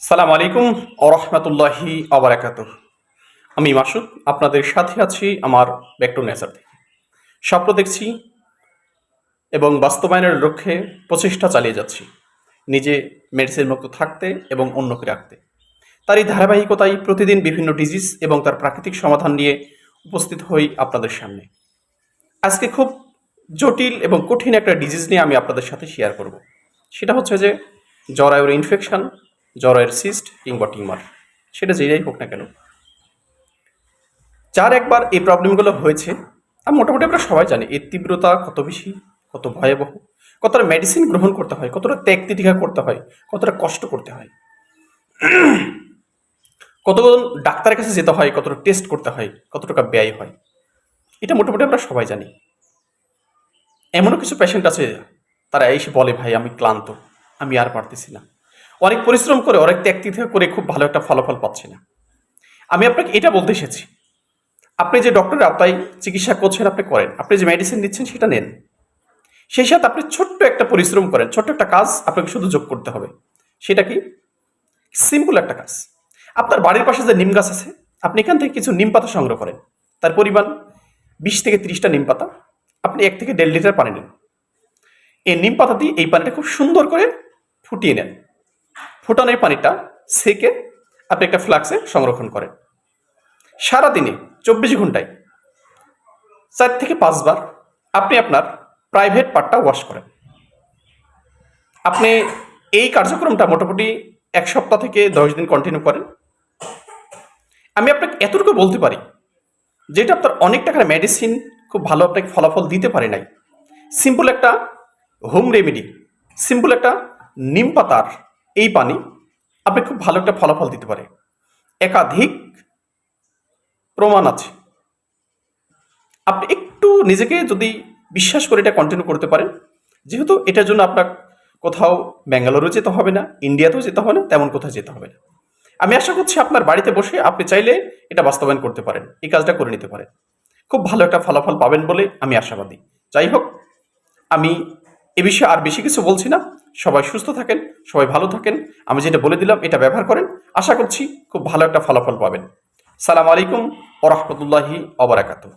সালাম আলাইকুম আরহামতুল্লাহি আবরাকাত আমি মাসুদ, আপনাদের সাথে আছি আমার ব্যাকটু নেচার থেকে। স্বপ্ন দেখছি এবং বাস্তবায়নের লক্ষ্যে প্রচেষ্টা চালিয়ে যাচ্ছি। নিজে মেডিসিন মুক্ত থাকতে এবং অন্যকে রাখতে। তার এই ধারাবাহিকতায় প্রতিদিন বিভিন্ন ডিজিজ এবং তার প্রাকৃতিক সমাধান নিয়ে উপস্থিত হই আপনাদের সামনে। আজকে খুব জটিল এবং কঠিন একটা ডিজিজ নিয়ে আমি আপনাদের সাথে শেয়ার করব। সেটা হচ্ছে যে জরায়ুর ইনফেকশন জরায়ুর সিস্ট কিংবা টিউমার সেটা যেটাই হোক না কেন। যার একবার এই প্রবলেমগুলো হয়েছে, আর মোটামুটি আমরা সবাই জানি, এর তীব্রতা কত বেশি, কত ভয়াবহ, কতটা মেডিসিন গ্রহণ করতে হয়, কতটা ত্যাগ তিতিঘা করতে হয়, কতটা কষ্ট করতে হয়। কত ডাক্তারের কাছে যেতে হয়, কতটা টেস্ট করতে হয় কত টাকা ব্যয় হয়, এটা মোটামুটি আমরা সবাই জানি। এমনও কিছু পেশেন্ট আছে, তারা এসে বলে, ভাই, আমি ক্লান্ত, আমি আর পারতেছি না। অনেক পরিশ্রম করে, অনেক ত্যাগ তিতিঘা করে খুব ভালো একটা ফলাফল পাচ্ছি না। আমি আপনাকে এটা বলতে এসেছি। আপনি যে ডক্টরের আওতায় চিকিৎসা করছেন, আপনি করেন। আপনি যে মেডিসিন নিচ্ছেন, সেটা নেন। সেই সাথে আপনি ছোট্ট একটা পরিশ্রম করেন, ছোট্ট একটা কাজ আপনাকে শুধু যোগ করতে হবে। সেটা কি? সিম্পল একটা কাজ। আপনার বাড়ির পাশে যে নিম গাছ আছে, আপনি এখান থেকে কিছু নিম পাতা সংগ্রহ করেন। তার পরিমাণ বিশ থেকে তিরিশটা নিম পাতা। আপনি এক থেকে দেড় লিটার পানি নিন। এই নিম পাতা দিয়ে এই পানিটা খুব সুন্দর করে ফুটিয়ে নেন। ফুটানো এই পানিটা সেকে আপনি একটা ফ্লাক্সে সংরক্ষণ করেন। সারাদিনে চব্বিশ ঘন্টায় চার থেকে পাঁচবার আপনি আপনার প্রাইভেট পার্টটা ওয়াশ করেন। আপনি এই কার্যক্রমটা মোটামুটি এক সপ্তাহ থেকে দশ দিন কন্টিনিউ করেন। আমি আপনাকে এতটুকু বলতে পারি, যেটা আপনার অনেক টাকার মেডিসিন খুব ভালো আপনাকে ফলাফল দিতে পারে নাই। সিম্পল একটা হোম রেমেডি সিম্পল একটা নিম পাতার এই পানি আপনি খুব ভালো একটা ফলাফল দিতে পারে। একাধিক প্রমাণ আছে। আপনি একটু নিজেকে যদি বিশ্বাস করে এটা কন্টিনিউ করতে পারেন, যেহেতু এটার জন্য আপনার কোথাও ব্যাঙ্গালোরও যেতে হবে না, ইন্ডিয়াতেও যেতে হবে না, তেমন কোথাও যেতে হবে না। আমি আশা করছি আপনার বাড়িতে বসে আপনি চাইলে এটা বাস্তবায়ন করতে পারেন, এই কাজটা করে নিতে পারেন। খুব ভালো একটা ফলাফল পাবেন বলে আমি আশাবাদী। যাই হোক, আমি এ বিষয়ে আর বেশি কিছু বলছি না। সবাই সুস্থ থাকেন, সবাই ভালো থাকেন। আমি যেটা বলে দিলাম, এটা ব্যবহার করেন। আশা করছি খুব ভালো একটা ফলাফল পাবেন। সালাম আলাইকুম ওরহমতুল্লাহি অবরাকাতু